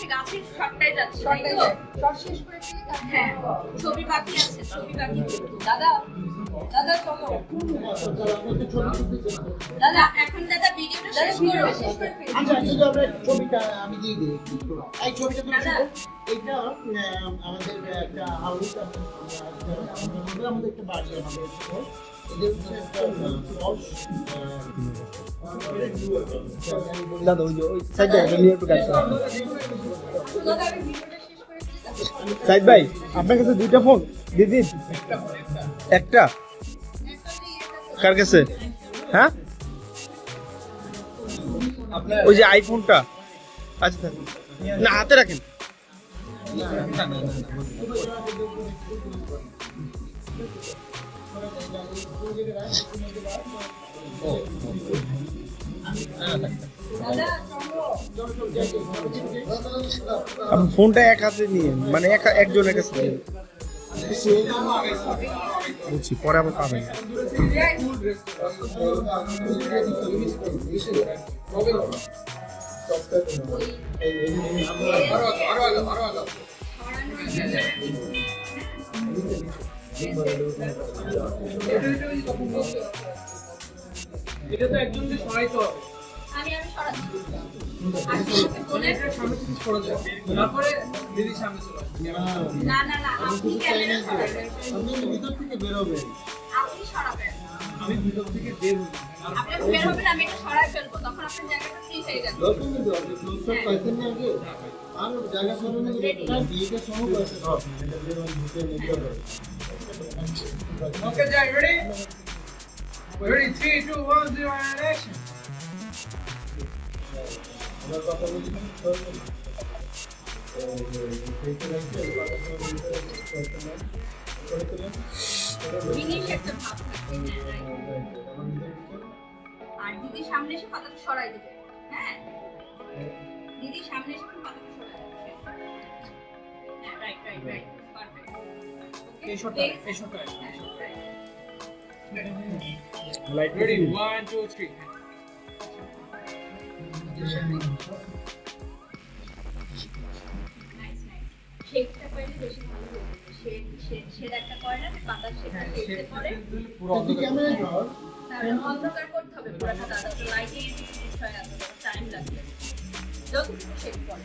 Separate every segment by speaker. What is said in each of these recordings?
Speaker 1: হচ্ছে গাছের শটটাই যাচ্ছে
Speaker 2: শর্টে শেষ
Speaker 1: হ্যাঁ ছবি বাকি আছে ছবি বাকি দাদা দাদা চলো। দাদা এখন দাদা ভিডিওটা শেষ করো।
Speaker 2: শেষ করে
Speaker 3: আচ্ছা আমরা ছবিটা আমি দিয়ে দিই এই ছবিটা তুমি এটা আহ, আমাদের একটা হাউস আমাদের একটা বাড়ি আমাদের
Speaker 4: দাদা ওই যে ওই সাইড ভাই নিয়ে একটু
Speaker 2: তারপর
Speaker 4: সাইড ভাই আপনার কাছে দুইটা ফোন দিদি একটা? কার কাছে? হ্যাঁ? ওই যে আইফোনটা আচ্ছা। না, হাতে রাখেন। আপনি ফোনটা এক হাতে নিয়ে মানে এক একজনের কাছে নিয়ে। বুঝছি পরে আবার পাবেন।
Speaker 5: এটা তো একজনকে সরাইতে হবে
Speaker 1: আমি আমি না না না আপনি ক্যামেরা
Speaker 3: আপনি ভিতর থেকে বেরোবেন
Speaker 1: আপনি সরাবেন
Speaker 5: আমি ভিতর থেকে বের হই
Speaker 1: আপনি বের হবেন আমি এটা সরাই ফেলব তখন আপনার জায়গাটা ফ্রি হয়ে যাবে
Speaker 3: দরকার কিন্তু আপনি ক্লোজ শট পাইছেন না আগে আর জায়গা সরানো তার বিয়েটা সহ পাইছেন ঢুকে নিতে হবে
Speaker 5: ওকে যাই রেডি রেডি 3 2 1 0 and action.
Speaker 1: আর দিদি সামনে এসে পাতাটা সরাই দিবে। হ্যাঁ? দিদি সামনে এসে পাতাটা সরাই দিবে। হ্যাঁ রাইট রাইট রাইট পারফেক্ট
Speaker 5: এই শটটা এই শটটা
Speaker 4: লাইট
Speaker 5: রেডি 1 2 3
Speaker 1: নাইস নাইস শেকটা পাইলে বেশি ভালো হবে। শেড শেড শেড একটা করে না পাতা শেডটা শেডে পরে।
Speaker 5: পুরো
Speaker 3: যদি ক্যামেরা ধর
Speaker 1: তাহলে অন্ধকার করতে হবে পুরোটা দাদা তো লাইটিং বিষয় আছে টাইম লাগবে। যতটুকু শেড পড়ে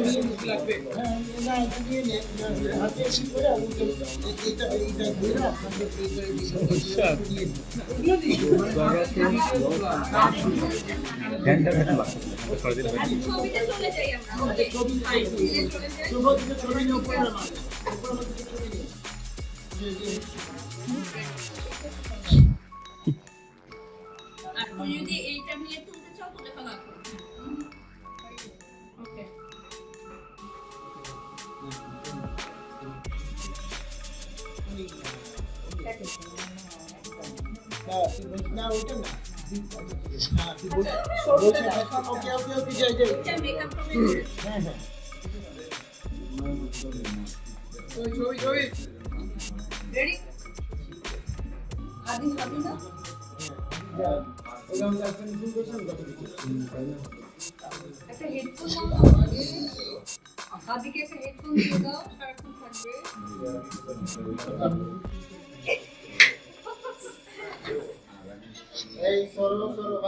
Speaker 3: লাগবে
Speaker 1: আর যদি এইটা নিয়ে তুলতে চাও, তুলে ফেলা ওকে
Speaker 3: না ওটা না ওকে ওকে ওকে যাই যাই হ্যাঁ হ্যাঁ
Speaker 1: রেডি
Speaker 2: আদি হাবি না
Speaker 3: একটা
Speaker 2: হেডফোন নাও আদিকে একটা হেডফোন দিয়ে দাও সারাক্ষণ থাকবে
Speaker 3: Hey, solo, solo,